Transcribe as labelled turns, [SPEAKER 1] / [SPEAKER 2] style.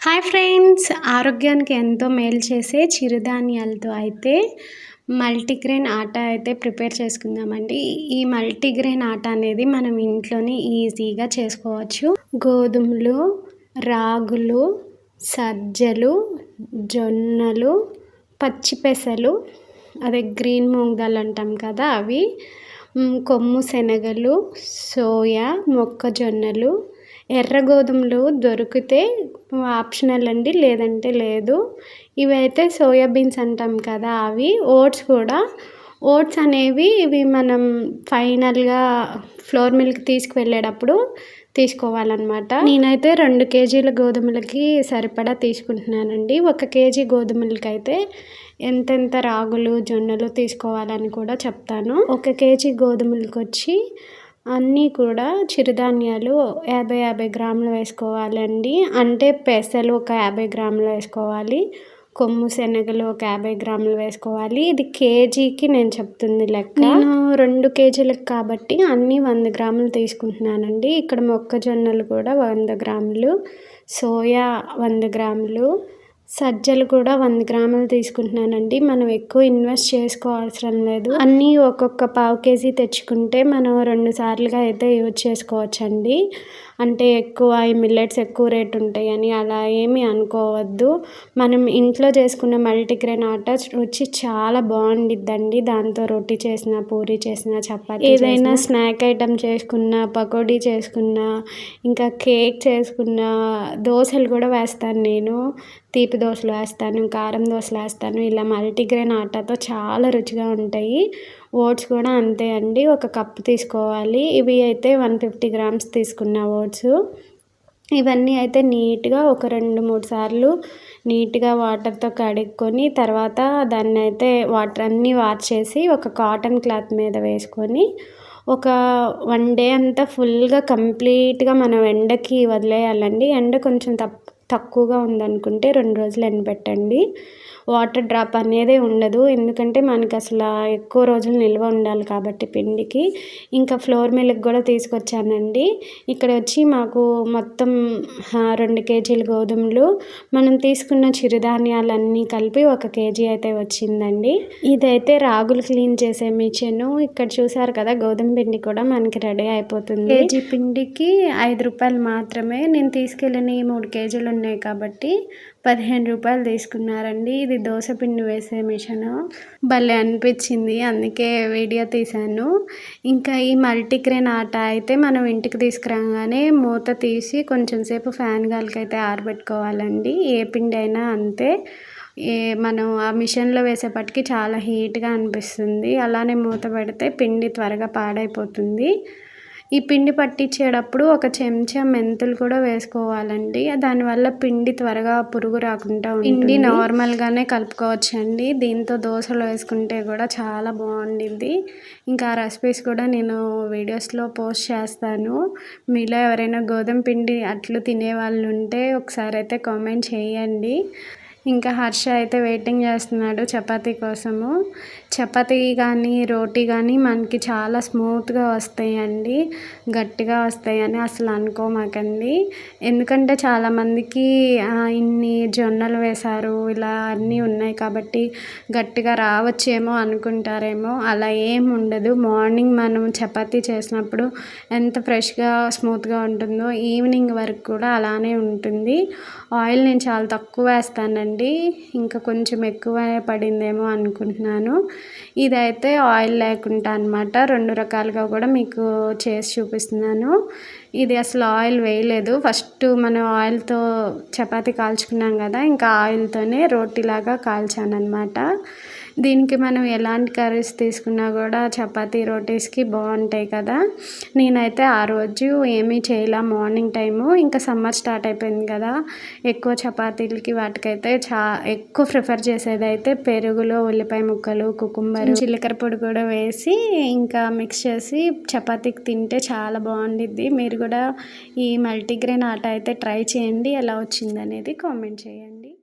[SPEAKER 1] Hi friends ఆరోగ్యానికి ఎంతో మేలు చేసే చిరుధాన్యాలతో అయితే మల్టీగ్రెయిన్ ఆట అయితే ప్రిపేర్ చేసుకుందామండి. ఈ మల్టీగ్రెయిన్ ఆట అనేది మనం ఇంట్లోనే ఈజీగా చేసుకోవచ్చు. గోధుమలు రాగులు సజ్జలు జొన్నలు పచ్చిపెసలు అదే గ్రీన్ మూంగాలు అంటాం కదా అవి కొమ్ము శనగలు సోయా మొక్కజొన్నలు ఎర్ర గోధుమలు దొరికితే ఆప్షనల్ అండి లేదంటే లేదు. ఇవైతే సోయాబీన్స్ అంటాం కదా అవి. ఓట్స్ కూడా. ఓట్స్ అనేవి ఇవి మనం ఫైనల్గా ఫ్లోర్ మిల్క్ తీసుకువెళ్ళేటప్పుడు తీసుకోవాలన్నమాట. నేనైతే రెండు కేజీల గోధుమలకి సరిపడా తీసుకుంటున్నానండి. ఒక కేజీ గోధుమలకి అయితే ఎంతెంత రాగులు జొన్నలు తీసుకోవాలని కూడా చెప్తాను. ఒక కేజీ గోధుమలకు వచ్చి అన్నీ కూడా చిరుధాన్యాలు యాభై యాభై గ్రాములు వేసుకోవాలండి. అంటే పెసలు ఒక యాభై గ్రాములు వేసుకోవాలి. కొమ్ము శనగలు ఒక యాభై గ్రాములు వేసుకోవాలి. ఇది కేజీకి నేను చెప్తుంది లెక్క. నేను రెండు కేజీలకు కాబట్టి అన్నీ వంద గ్రాములు తీసుకుంటున్నానండి. ఇక్కడ మొక్కజొన్నలు కూడా వంద గ్రాములు సోయా వంద గ్రాములు సజ్జలు కూడా వంద గ్రాములు తీసుకుంటున్నానండి. మనం ఎక్కువ ఇన్వెస్ట్ చేసుకోవాల్సిన లేదు. అన్నీ ఒక్కొక్క పావు కేజీ తెచ్చుకుంటే మనం రెండు సార్లుగా అయితే యూజ్ చేసుకోవచ్చండి. అంటే ఎక్కువ ఈ మిల్లెట్స్ ఎక్కువ రేట్ ఉంటాయని అలా ఏమీ అనుకోవద్దు. మనం ఇంట్లో చేసుకున్న మల్టీగ్రెయిన్ ఆట రుచి చాలా బాగుండిద్దండి. దాంతో రొట్టి చేసిన పూరి చేసిన చపాతి ఏదైనా స్నాక్ ఐటమ్ చేసుకున్న పకోడీ చేసుకున్న ఇంకా కేక్ చేసుకున్న దోశలు కూడా వేస్తాను నేను. తీపి దోశలు వేస్తాను కారం దోశలు వేస్తాను. ఇలా మల్టీగ్రెయిన్ ఆటాతో చాలా రుచిగా ఉంటాయి. ఓట్స్ కూడా అంతే అండి. ఒక కప్పు తీసుకోవాలి. ఇవి అయితే వన్ ఫిఫ్టీ గ్రామ్స్ తీసుకున్న ఓట్స్. ఇవన్నీ అయితే నీట్గా ఒక రెండు మూడు సార్లు నీట్గా వాటర్తో కడుక్కొని తర్వాత దాన్ని అయితే వాటర్ అన్నీ వార్చేసి ఒక కాటన్ క్లాత్ మీద వేసుకొని ఒక వన్ డే అంతా ఫుల్గా కంప్లీట్గా మనం ఎండకి వదిలేయాలండి. ఎండ కొంచెం తప్పు తక్కువగా ఉందనుకుంటే రెండు రోజులు ఎండబెట్టండి. వాటర్ డ్రాప్ అనేది ఉండదు. ఎందుకంటే మనకి అసలు ఎక్కువ రోజులు నిల్వ ఉండాలి కాబట్టి పిండికి. ఇంకా ఫ్లోర్ మిల్క్ కూడా తీసుకొచ్చానండి. ఇక్కడ వచ్చి మాకు మొత్తం రెండు కేజీలు గోధుమలు మనం తీసుకున్న చిరుధాన్యాలన్నీ కలిపి ఒక కేజీ అయితే వచ్చిందండి. ఇదైతే రాగులు క్లీన్ చేసే మిషన్. ఇక్కడ చూసారు కదా గోధుమ పిండి కూడా మనకి రెడీ అయిపోతుంది. కేజీ పిండికి ఐదు రూపాయలు మాత్రమే. నేను తీసుకెళ్ళిన మూడు కేజీలు ఉన్నాయి కాబట్టి పదిహేను రూపాయలు తీసుకున్నారండి. ఇది దోశ పిండి వేసే మిషన్. భలే అనిపించింది. అందుకే వీడియో తీశాను. ఇంకా ఈ మల్టీగ్రెయిన్ ఆట అయితే మనం ఇంటికి తీసుకురాగానే మూత తీసి కొంచెం సేపు ఫ్యాన్ గాలికైతే ఆరబెట్టుకోవాలండి. ఏ పిండి అయినా అంతే. ఏ మనం ఆ మిషన్లో వేసేపటికి చాలా హీట్గా అనిపిస్తుంది. అలానే మూత పెడితే పిండి త్వరగా పాడైపోతుంది. ఈ పిండి పట్టించేటప్పుడు ఒక చెంచా మెంతులు కూడా వేసుకోవాలండి. దానివల్ల పిండి త్వరగా పురుగు రాకుండా పిండి నార్మల్గానే కలుపుకోవచ్చండి. దీంతో దోశలు వేసుకుంటే కూడా చాలా బాగుండిద్ది. ఇంకా రెసిపీస్ కూడా నేను వీడియోస్లో పోస్ట్ చేస్తాను. మీలో ఎవరైనా గోధుమ పిండి అట్లు తినే వాళ్ళు ఉంటే ఒకసారి అయితే కామెంట్ చేయండి. ఇంకా హర్ష అయితే వెయిటింగ్ చేస్తున్నాడు చపాతీ కోసము. చపాతీ కానీ రోటీ కానీ మనకి చాలా స్మూత్గా వస్తాయండి. గట్టిగా వస్తాయని అసలు అనుకోమాకండి. ఎందుకంటే చాలామందికి ఇన్ని జొన్నలు వేశారు ఇలా అన్నీ ఉన్నాయి కాబట్టి గట్టిగా రావచ్చేమో అనుకుంటారేమో. అలా ఏం ఉండదు. మార్నింగ్ మనం చపాతీ చేసినప్పుడు ఎంత ఫ్రెష్గా స్మూత్గా ఉంటుందో ఈవినింగ్ వరకు కూడా అలానే ఉంటుంది. ఆయిల్ నేను చాలా తక్కువ వేస్తానండి. ఇంకా కొంచెం ఎక్కువ పడిందేమో అనుకుంటున్నాను. ఇదైతే ఆయిల్ లేకుండా అనమాట రెండు రకాలుగా కూడా మీకు చేసి చూపిస్తున్నాను. ఇది అసలు ఆయిల్ వేయలేదు. ఫస్ట్ మనం ఆయిల్తో చపాతీ కాల్చుకున్నాం కదా ఇంకా ఆయిల్తోనే రోటీలాగా కాల్చాను అనమాట దీనికి మనం ఎలాంటి కర్రీస్ తీసుకున్నా కూడా చపాతీ రోటీస్కి బాగుంటాయి కదా. నేనైతే ఆ రోజు ఏమీ చేయలే మార్నింగ్ టైము ఇంకా సమ్మర్ స్టార్ట్ అయిపోయింది కదా. ఎక్కువ చపాతీలకి వాటికైతే చా ఎక్కువ ప్రిఫర్ చేసేది అయితే పెరుగులో ఉల్లిపాయ ముక్కలు కుకుంబర్ జీలకర్ర పొడి కూడా వేసి ఇంకా మిక్స్ చేసి చపాతీకి తింటే చాలా బాగుండిద్ది. మీరు కూడా ఈ మల్టీగ్రెయిన్ ఆట అయితే ట్రై చేయండి. ఎలా వచ్చిందనేది కామెంట్ చేయండి.